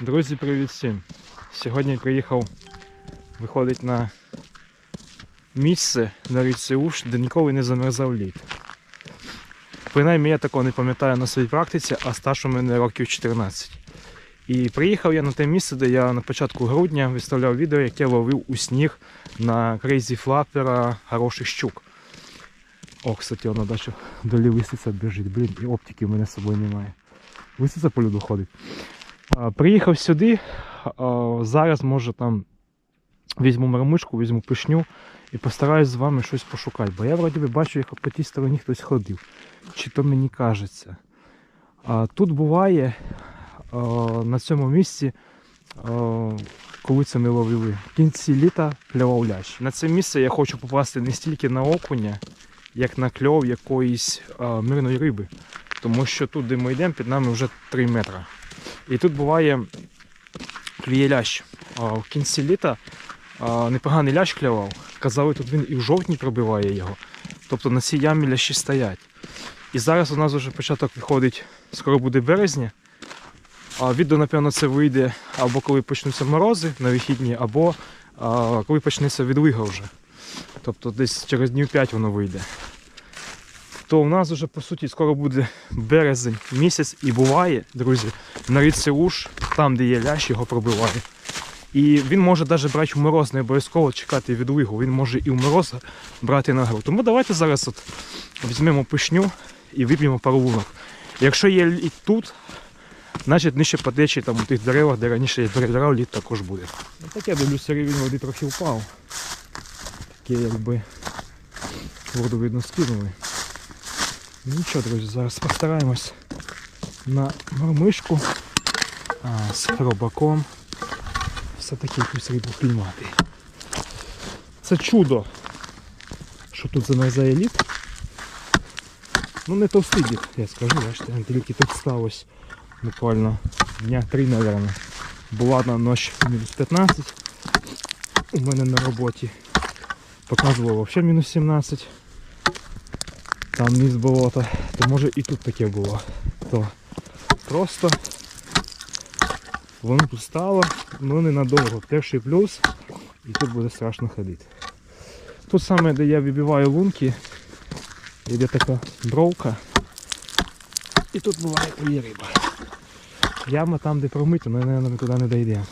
Друзі, привіт всім! Сьогодні приїхав виходить на місце на річці Уш, де ніколи не замерзав лід. Принаймні я такого не пам'ятаю на своїй практиці, а стаж у мене років 14. І приїхав я на те місце, де я на початку грудня виставляв відео, яке ловив у сніг на крейзі флапера хороших щук. О, кстати, воно далі долі лисиця біжить. Блін, і оптики в мене з собою немає. Лисиця по льоду ходить. Приїхав сюди, зараз може там візьму мармишку, візьму пишню і постараюсь з вами щось пошукати. Бо я вроді би бачу, як по тій стороні хтось ходив. Чи то мені кажеться. Тут буває на цьому місці, коли це ми ловили. В кінці літа клював лящ. На це місце я хочу попасти не стільки на окуня, як на кльов якоїсь мирної риби. Тому що тут, де ми йдемо, під нами вже 3 метри. І тут буває клює лящ. В кінці літа непоганий лящ клював. Казали, тут він і в жовтні пробиває його. Тобто на цій ямі лящі стоять. І зараз у нас вже початок виходить, скоро буде березня. А відео, напевно, це вийде або коли почнуться морози на вихідні, або а, коли почнеться відлига вже. Тобто десь через днів 5 воно вийде. То у нас вже по суті скоро буде березень місяць і буває, друзі, на річці Уж, там де є лящ, його пробиває. І він може навіть брати в мороз, не обов'язково чекати відлигу, він може і в мороз брати на гру. Тому давайте зараз от візьмемо пишню і вип'ємо пару лунок. Якщо є лід тут, значить нижче по течії там у тих деревах, де раніше я перебирав, лід також буде. Так я дивлюся, рівень води трохи впав. Таке якби воду видно скинули. Ну Нічого, друзі, зараз постараємось на мормишку а, з робаком все-таки якусь рибу піймати. Це чудо, що тут замерзає лід. Ну не товстий лід, я скажу, бачите, тільки тут сталося буквально дня три, мабуть. Була на ночь мінус 15 у мене на роботі. Показувало взагалі мінус 17 там низ болота, то може і тут таке було. То просто воно тут стало, ну ненадовго. Перший плюс, і тут буде страшно ходити. Тут саме, де я вибиваю лунки, йде така бровка. І тут буває і риба. Яма там, де промито, але, мабуть, ми туди не дійдемо.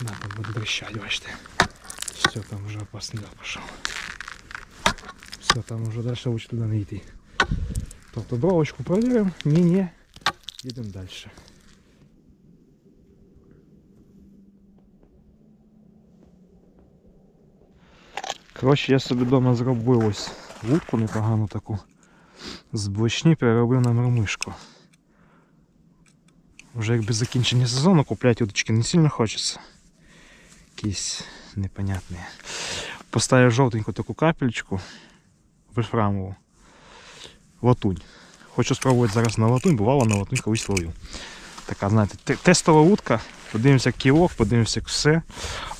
Да, там буде тріщать, бачите. Все, там вже опасний пішов. Все, там вже далі лучше туди не йти. Тобто бровочку провіримо, ні, ні, їдемо далі. Коротше, я собі вдома зробив ось вудку непогану таку. З блочні переробив на мормишку. Вже якби закінчення сезону купляти удочки не сильно хочеться. Якісь непонятні. Поставив жовтеньку таку капельку вольфрамову. Латунь. Хочу спробувати зараз на латунь, бувало на латунь колись ловив. Така, знаєте, тестова вудка, подивимося кілок, подивимося все.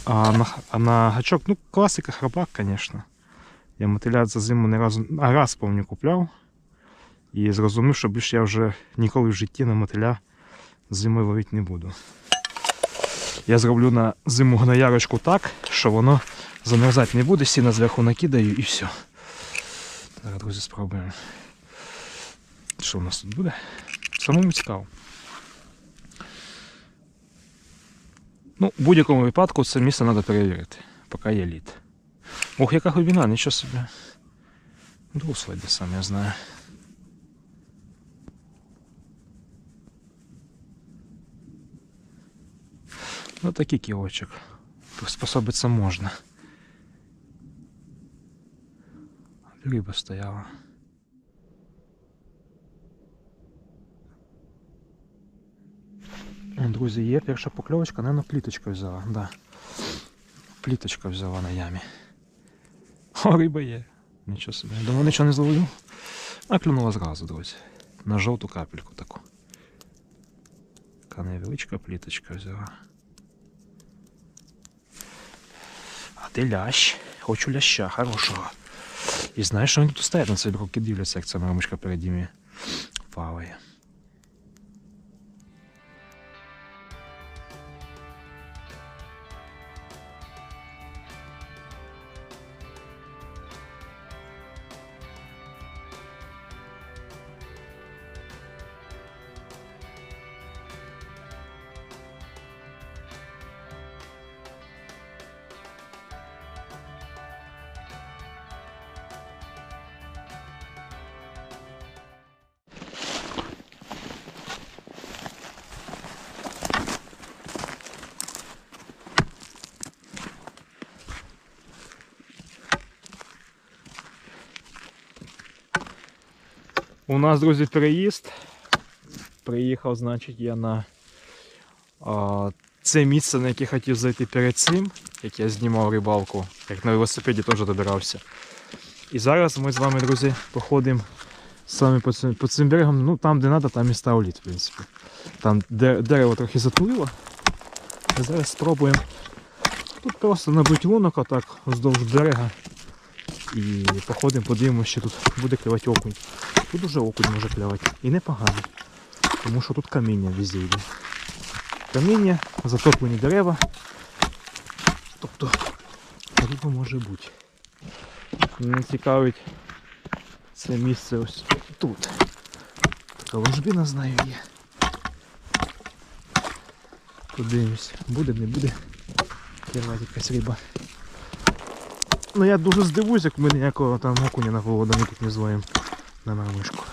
А на, а на гачок, ну, класика храбак, звісно. Я мотиля за зиму не разу, а раз повню купляв. І зрозумів, що більше я вже ніколи в житті на мотиля зимою ловити не буду. Я зроблю на зиму гноярочку так, що воно замерзати не буде, сіна зверху накидаю і все. Зараз, друзі, спробуємо. Що у нас тут буде? Самому цікаво. Ну, в будь-якому випадку це місце треба перевірити, поки є лід. Ох, яка глибина, нічого собі. Дусло сам, я знаю. Ну такий кілочок. Приспособиться можна. Риба стояла. Друзі, є перша покльовочка, наверное, пліточка взяла, да. Пліточка взяла на ямі. О, риба є. Нічого собі. Думаю, нічого не зловлю. А клюнула зразу, друзі. На жовту капельку таку. Така невеличка пліточка взяла. А де лящ? Хочу ляща хорошого. І знаєш, що вони тут стоять на цій руки дивляться, як ця мамочка перед ними плаває. У нас, друзі, переїзд. Приїхав, значить, я на а, це місце, на яке хотів зайти перед цим, як я знімав рибалку, як на велосипеді теж добирався. І зараз ми з вами, друзі, походимо саме по цим, по цим берегам. Ну там, де треба, там і став лід, в принципі. Там дерево трохи затулило. І зараз спробуємо. Тут просто набити лунок отак вздовж берега. І походимо, подивимося, що тут буде клювати окунь. Тут уже окунь може клювати. І непогано. Тому що тут каміння везде йде. Каміння, затоплені дерева. Тобто риба може бути. Мене цікавить це місце ось тут. Така ложбина знаю є. Подивимось, буде, не буде. Клювати якась риба. Ну я дуже здивуюсь, як ми ніякого там окуня на поводу ми тут не зловимо на мармишку.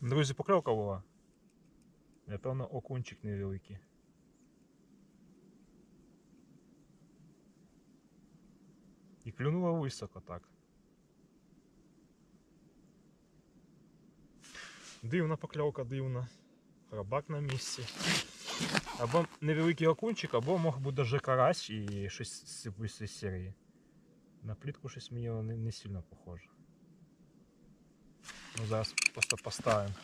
Друзі, покльовка була. Напевно, окунчик невеликий. Клюнула високо так. Дивна покльовка, дивна. Рабак на місці. Або невеликий окунчик, або мог бути даже карась і щось з серії. На плітку щось мені не, не сильно похоже. Ну, зараз просто поставимо.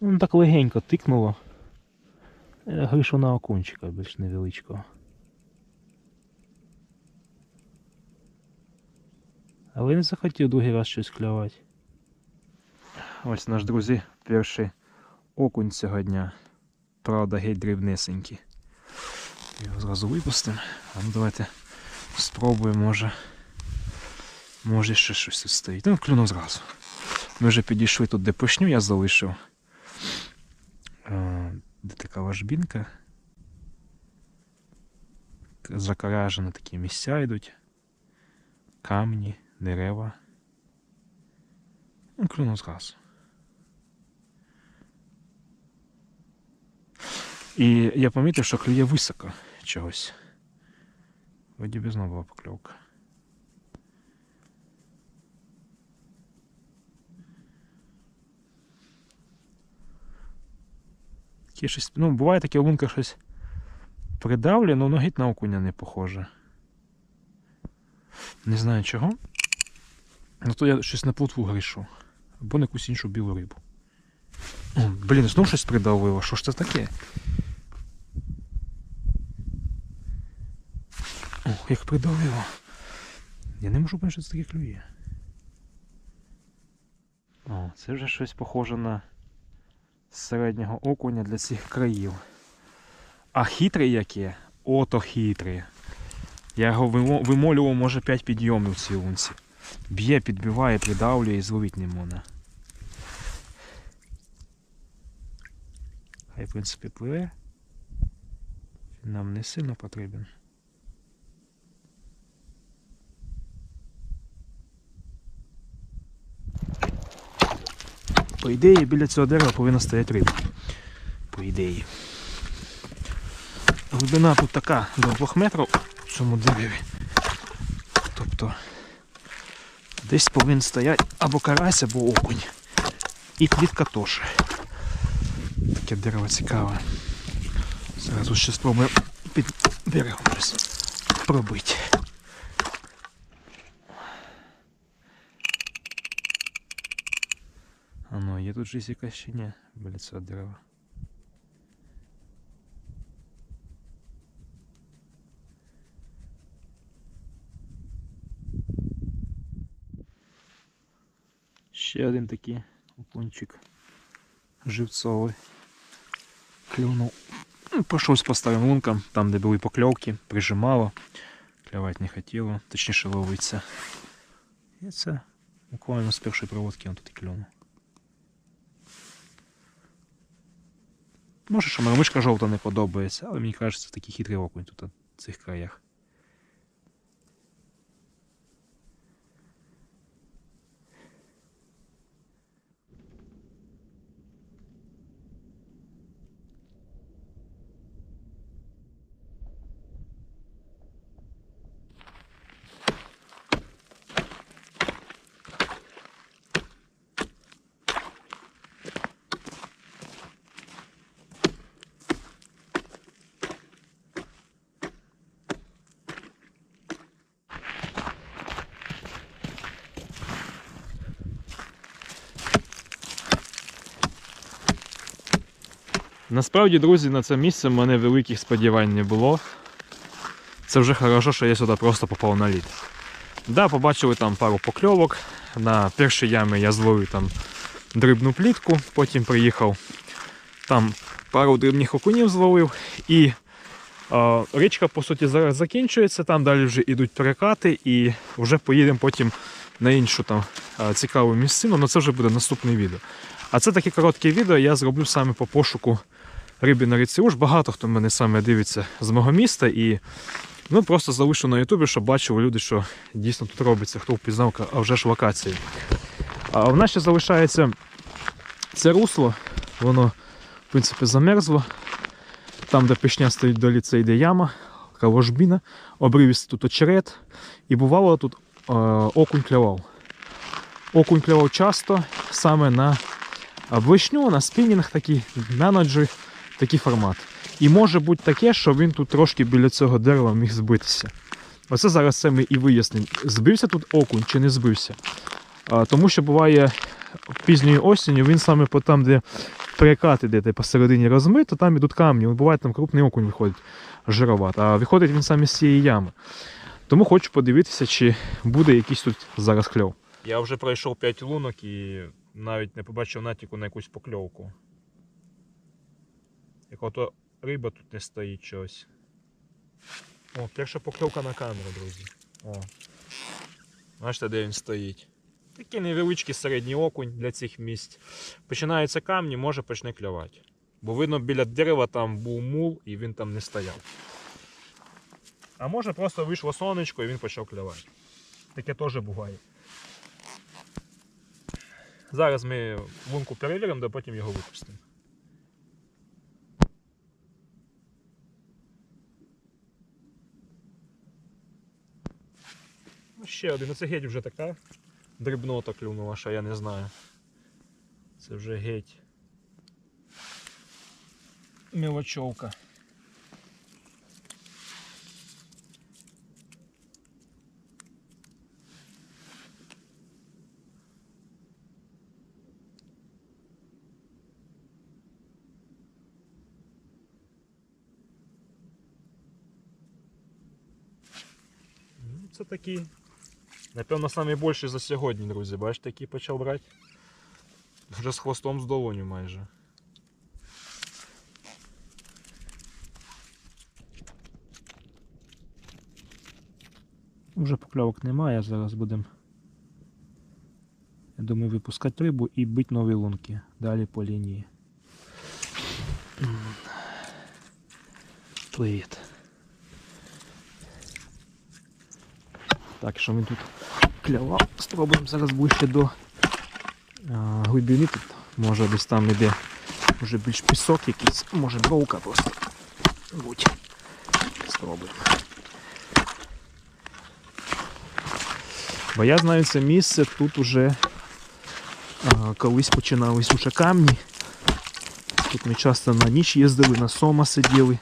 Ну так легенько тикнуло. Я говорю, на окунчика більш невеличкого. Але не захотів другий раз щось клювати. Ось наш друзі, перший окунь цього дня. Правда, геть дрібнесенький. Його зразу випустимо. А ну давайте спробуємо, може. Може ще щось стоїть. Ну, клюнув зразу. Ми вже підійшли тут, де пошню я залишив. Де така ложбінка. Закаражені такі місця йдуть. Камні, дерева. Ну, клюнув зразу. І я помітив, що клює високо чогось. Вроді би знову була покльовка. Такі щось, ну, буває таке лунка щось придавлює, але воно геть на окуня не похоже. Не знаю чого. Ну то я щось на плотву грішу. Або на якусь іншу білу рибу. О, блін, знову щось придавило. Що ж це таке? О, як придавило. Я не можу понять, що це таке клює. О, це вже щось похоже на середнього окуня для цих країв. А хитрий яке? Ото хитрий. Я його вимолював, може 5 підйомів в цій лунці. Б'є, підбиває, придавлює і зловити не можна. Хай, в принципі, пливе. Нам не сильно потрібен. По ідеї, біля цього дерева повинна стояти риба. По ідеї. Глибина тут така до 2 метрів в цьому дереві. Тобто десь повинен стояти або карась, або окунь. І клітка теж. Таке дерево цікаве. Зараз ще спробуємо під берегом пробити. ну, є тут щось якась ще ні біля цього дерева. Ще один такий окунчик живцовий. Клюнув. Ну, Пішов поставив лунком, там де були покльовки, прижимало. Клювати не хотіло, точніше ловиться. І це буквально з першої проводки він тут і клюнув. Може, що мишка жовта не подобається, але мені кажеться, такий хитрий окунь тут в цих краях. Насправді, друзі, на це місце в мене великих сподівань не було. Це вже хорошо, що я сюди просто попав на лід. Да, побачили там пару покльовок. На першій ямі я зловив там дрібну плітку, потім приїхав, там пару дрібних окунів зловив. І е, річка, по суті, зараз закінчується, там далі вже йдуть перекати, і вже поїдемо потім на іншу там цікаву місцину, але це вже буде наступне відео. А це таке коротке відео я зроблю саме по пошуку риби на річці Уж. Багато хто мене саме дивиться з мого міста і ну, просто залишу на Ютубі, щоб бачили люди, що дійсно тут робиться, хто впізнав, а вже ж локації. А в нас ще залишається це русло, воно в принципі замерзло. Там, де пішня стоїть долі, це йде яма, каложбіна, обривістий тут очерет. І бувало тут е, окунь клював. Окунь клював часто саме на вишню, на спінінг такий, на ноджі, такий формат. І може бути таке, що він тут трошки біля цього дерева міг збитися. Оце зараз це ми і вияснимо, збився тут окунь чи не збився. А, тому що буває пізньою осінню, він саме по там, де перекат іде де посередині розмит, то там ідуть камні. Буває там крупний окунь виходить жироват, а виходить він саме з цієї ями. Тому хочу подивитися, чи буде якийсь тут зараз кльов. Я вже пройшов 5 лунок і навіть не побачив натяку на якусь покльовку. Як ото риба тут не стоїть щось. О, перша покльовка на камеру, друзі. О. Бачите, де він стоїть. Такий невеличкий середній окунь для цих місць. Починаються камні, може почне клювати. Бо видно, біля дерева там був мул і він там не стояв. А може просто вийшло сонечко і він почав клювати. Таке теж буває. Зараз ми лунку перевіримо, да потім його випустимо. Ще один. Ну, Це геть вже така дрібнота клюнула, що я не знаю. Це вже геть. Мілочовка. Ну, Це такі. Напевно, найбільший за сьогодні, друзі. Бачите, який почав брати. Вже з хвостом з долоню майже. Вже покльовок немає, зараз будемо. Я думаю, випускати рибу і бити нові лунки. Далі по лінії. Привіт. Так, що він тут клявав. Спробуємо зараз ближче до а, глибини тут. Може десь там іде вже більш пісок якийсь, може бровка просто. Будь. Спробуємо. Бо я знаю це місце, тут уже а, колись починались уже камні. Тут ми часто на ніч їздили, на сома сиділи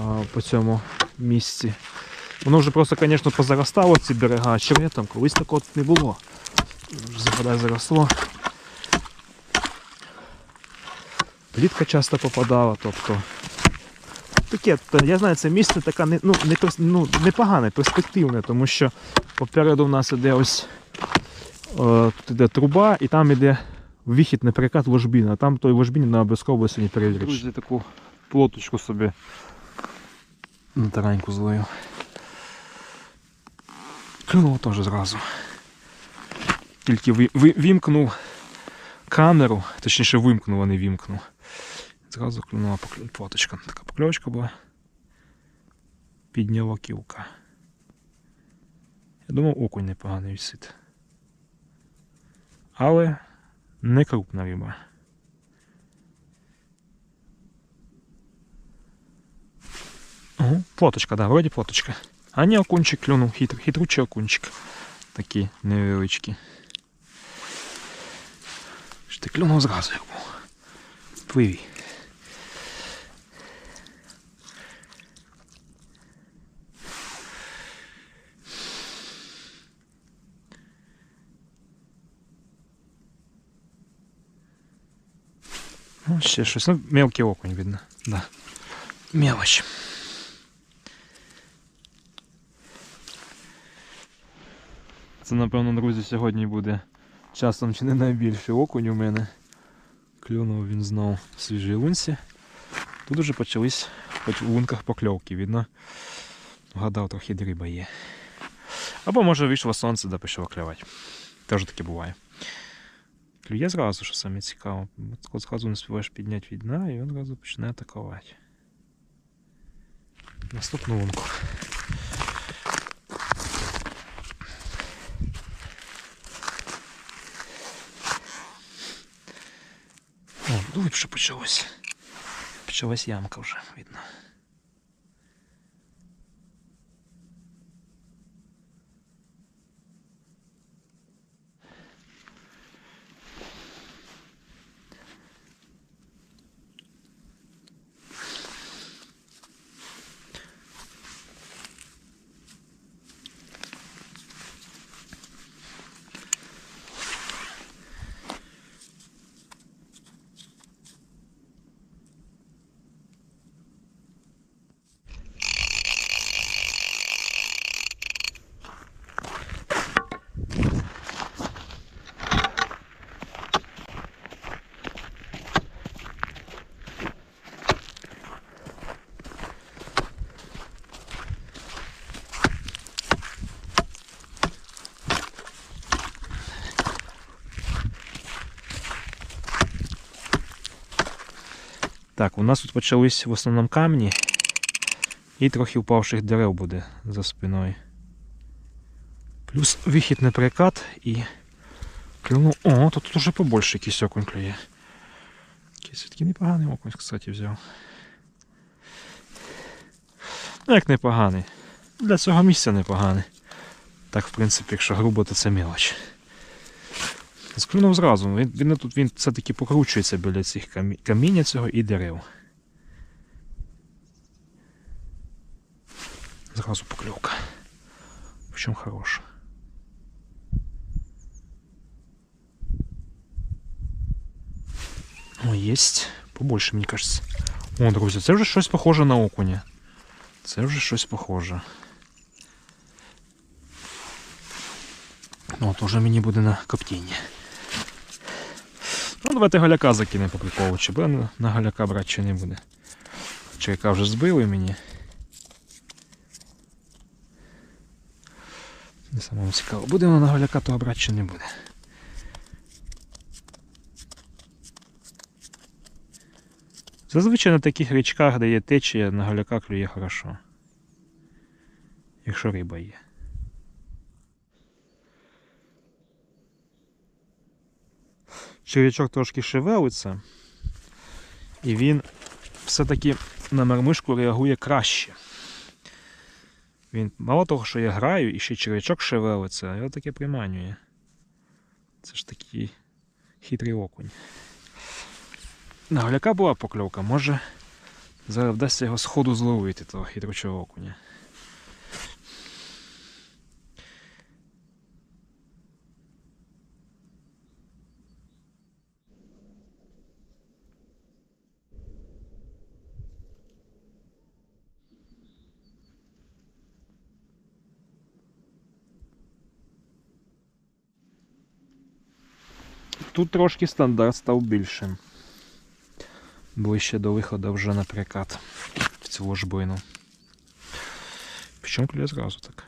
а, по цьому місці. Воно вже просто, звісно, позаростало ці берега, а там колись такого не було. Вода заросло. Плітка часто попадала, тобто. Таке, я знаю, це місце таке не, ну, не, ну, непогане, перспективне, тому що попереду в нас іде ось е, тут іде труба і там іде вихід на перекат ложбіна, а там той ложбіні на обов'язково сьогодні перевірити. Друзі, таку плоточку собі на тараньку злою. Клюнуло теж зразу. Тільки ви, ви, камеру, точніше вимкнув, а не вімкнув. зразу клюнула плоточка. Така покльовочка була. Підняла кілка. Я думав, окунь непоганий висить. Але не крупна риба. Ого, плоточка, да, вроді плоточка. А ні, окунчик клюнув, хитр, хитручий окунчик. Такі невеличкі. Ж ти клюнув зразу як був. Пливі. Ну, ще щось. Ну, мелкий окунь видно. Да. Мелочь. Це, напевно, друзі, сьогодні буде часом чи не найбільший окунь у мене. Клюнув він знов в свіжій лунці. Тут уже почались в лунках покльовки, видно. Вгадав, трохи риба є. Або може вийшло сонце да пішло клювати. Теж таке буває. Клює зразу, що саме цікаво. От зразу не співаєш підняти від дна, і він одразу починає атакувати. Наступну лунку. О, глибше почалось. Почалась ямка вже, видно. Так, у нас тут почались в основному камні і трохи впавших дерев буде за спиною. Плюс вихід на перекат і клюнув. О, тут, тут уже побольше якийсь окунь клює. Якийсь все-таки непоганий окунь, кстати, взяв. Ну, як непоганий. Для цього місця непоганий. Так, в принципі, якщо грубо, то це мелоч. Склюнув зразу. Він, він тут він все-таки покручується біля цих камі... каміння цього і дерев. Зразу покльовка. Причому хороша. О, єсть. Побольше, мені кажеться. О, друзі, це вже щось похоже на окуня. Це вже щось похоже. Ну, От уже мені буде на коптіння. Ну, давайте галяка закинемо по приколу, чи буде на галяка брати, чи не буде. Черяка вже збили мені. Не самому цікаво, буде воно на галяка того брати, чи не буде. Зазвичай на таких річках, де є течія, на галяка клює хорошо. Якщо риба є. Черв'ячок трошки шевелиться, і він все-таки на мармишку реагує краще. Він мало того, що я граю, і ще черв'ячок шевелиться, а його таке приманює. Це ж такий хитрий окунь. На голяка була покльовка, може зараз вдасться його сходу зловити, того хитрочого окуня. Тут трошки стандарт став більшим. Ближче до виходу вже на прикат в цю ложбину. Причому клює зразу так.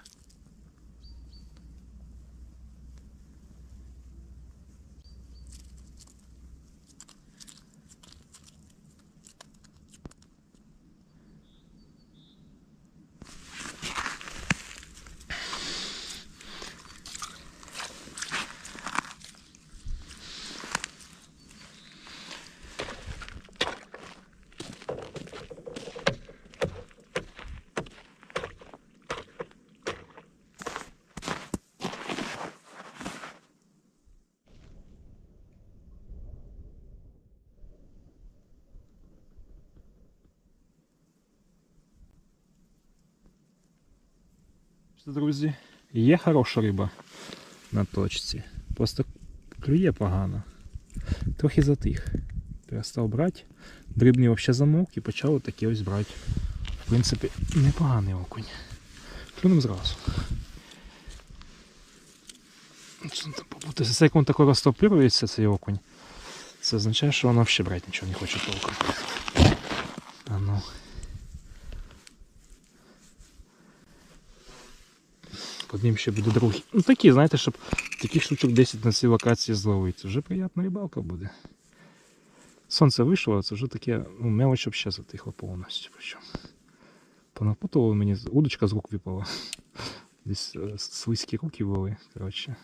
Друзі, є хороша риба на точці. Просто клює погано. Трохи затих. Перестав брати. Дрібний взагалі замовк і почав такі ось брати. В принципі, непоганий окунь. Клюнем зразу. Що там побути? Це як він тако розтоплюється, цей окунь. Це означає, що воно взагалі брати нічого не хоче толком. А ну. Ним ще буде другий. Ну такі, знаєте, щоб таких штучок 10 на цій локації зловити. Вже приємна рибалка буде. Сонце вийшло, це вже таке, ну, мелоч взагалі затихло повністю. Причому. Понапутували мені, удочка з рук випала. Десь е, слизькі руки були, коротше.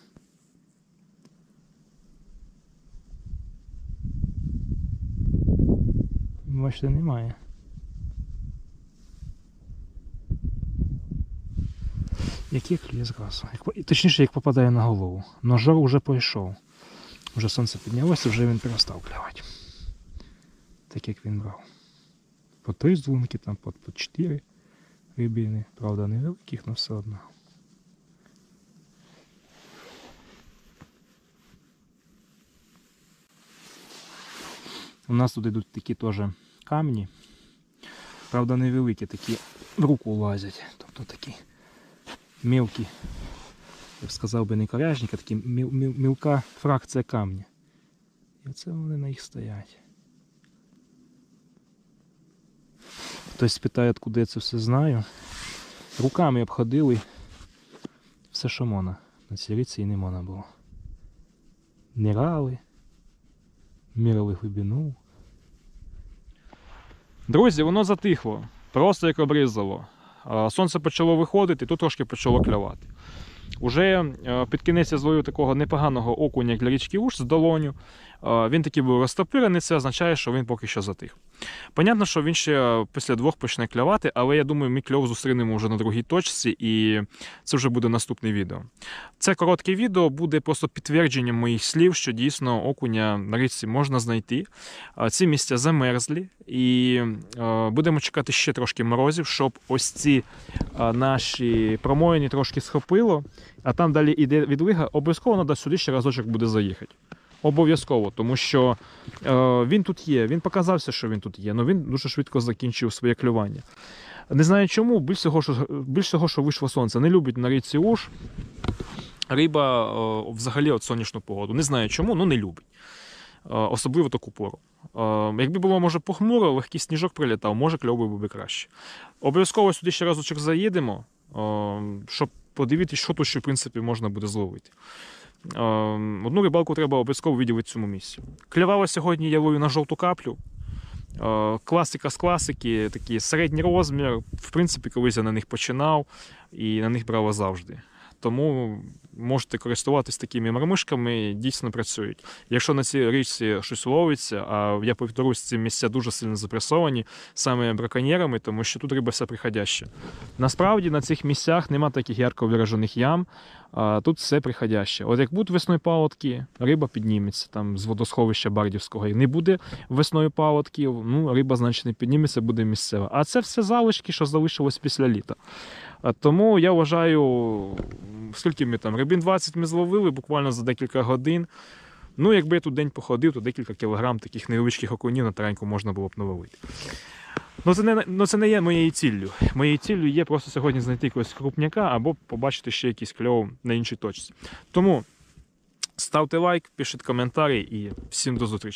Бачите, немає. Який клює зразу? Як, точніше, як попадає на голову. Но жар вже пройшов. Вже сонце піднялося, вже він перестав клювати. Так як він брав. По три дзвонки, там по, по чотири рибини. Правда, невеликих, але все одно. У нас тут йдуть такі теж камні. Правда, невеликі, такі в руку лазять. Тобто такі мілкі, я б сказав би не коряжник, а такі міл, міл, мілка фракція камня. І оце вони на їх стоять. Хтось питає, откуда я це все знаю. Руками обходили все, що можна. На цій і не можна було. Мірали, мірили глибину. Друзі, воно затихло. Просто як обрізало. Сонце почало виходити, тут трошки почало клювати. Уже е, під кінець я зловив такого непоганого окуня для річки Уж з долоню. Він такий був розтопирений, це означає, що він поки що затих. Понятно, що він ще після двох почне клювати, але я думаю, ми кльов зустрінемо вже на другій точці, і це вже буде наступне відео. Це коротке відео буде просто підтвердженням моїх слів, що дійсно окуня на річці можна знайти. Ці місця замерзлі, і е, будемо чекати ще трошки морозів, щоб ось ці е, наші промоїни трошки схопило, а там далі іде відлига, обов'язково треба сюди ще разочок буде заїхати. Обов'язково, тому що е, він тут є, він показався, що він тут є, але він дуже швидко закінчив своє клювання. Не знаю чому, більш всього, що, більш всього, що вийшло сонце. Не любить на річці Уж риба е, взагалі от сонячну погоду. Не знаю чому, ну не любить. Е, особливо таку пору. Е, Якби було, може, похмуро, легкий сніжок прилітав, може кльов був би краще. Обов'язково сюди ще разочок заїдемо, е, щоб подивитися, що тут ще в принципі можна буде зловити. Е, Одну рибалку треба обов'язково виділити в цьому місці. Клювала сьогодні я ловлю на жовту каплю. Е, Класика з класики, такий середній розмір. В принципі, колись я на них починав і на них брала завжди. Тому можете користуватись такими мармишками, дійсно працюють. Якщо на цій річці щось ловиться, а я повторюсь, ці місця дуже сильно запресовані саме браконьєрами, тому що тут риба вся приходяща. Насправді на цих місцях нема таких ярко виражених ям, а тут все приходяще. От як будуть весною паводки, риба підніметься там з водосховища Бардівського. І не буде весною паводків, ну риба, значить, не підніметься, буде місцева. А це все залишки, що залишилось після літа. Тому я вважаю, скільки ми там рибін 20 ми зловили буквально за декілька годин. Ну, якби я тут день походив, то декілька кілограм таких невеличких окунів на тараньку можна було б наловити. Ну це, не, ну, це не є моєю ціллю. Моєю ціллю є просто сьогодні знайти якогось крупняка або побачити ще якийсь кльов на іншій точці. Тому ставте лайк, пишіть коментарі і всім до зустрічі.